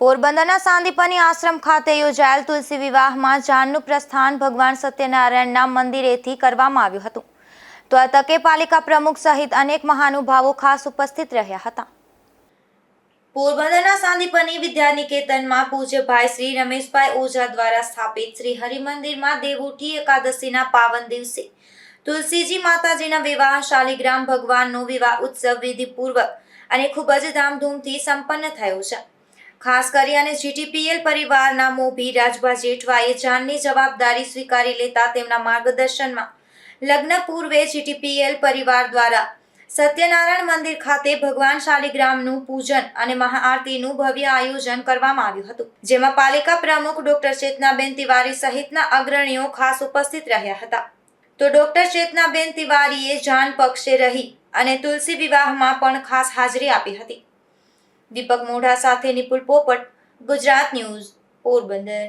પોરબંદરના સાંદીપની આશ્રમ ખાતે યોજાયેલ તુલસી વિવાહમાં જાનનું પ્રસ્થાન ભગવાન સત્યનારાયણના મંદિરેથી કરવામાં આવ્યું હતું. તો આ તકે પાલિકા પ્રમુખ સહિત અનેક મહાનુભાવો ખાસ ઉપસ્થિત રહ્યા હતા. પોરબંદરના સાંદીપની વિદ્યાનિકેતનમાં પૂજ્યભાઈ શ્રી રમેશભાઈ ઓઝા દ્વારા સ્થાપિત શ્રી હરિમંદિરમાં દેવઉઠી એકાદશીના પાવન દિવસે તુલસીજી માતાજીના વિવાહ શાલિગ્રામ ભગવાનનો વિવાહ ઉત્સવ વિધિપૂર્વક અને ખૂબ જ ધામધૂમથી સંપન્ન થયો છે. ખાસ કરી અને જીટીપીએલ પરિવારના મોભી રાજભા જેઠવાએ જાનની જવાબદારી સ્વીકારી લેતા તેમના માર્ગદર્શનમાં લગ્ન પૂર્વે જીટીપીએલ પરિવાર દ્વારા સત્યનારાયણ મંદિર ખાતે ભગવાન શાલિગ્રામનું પૂજન અને મહાઆરતીનું ભવ્ય આયોજન કરવામાં આવ્યું હતું, જેમાં પાલિકા પ્રમુખ ડોક્ટર ચેતનાબેન તિવારી સહિતના અગ્રણીઓ ખાસ ઉપસ્થિત રહ્યા હતા. તો ડોક્ટર ચેતનાબેન તિવારીએ જાન પક્ષે રહી અને તુલસી વિવાહમાં પણ ખાસ હાજરી આપી હતી. દીપક મોઢા સાથે નિપુલ પોપટ ગુજરાત ન્યૂઝ પોરબંદર.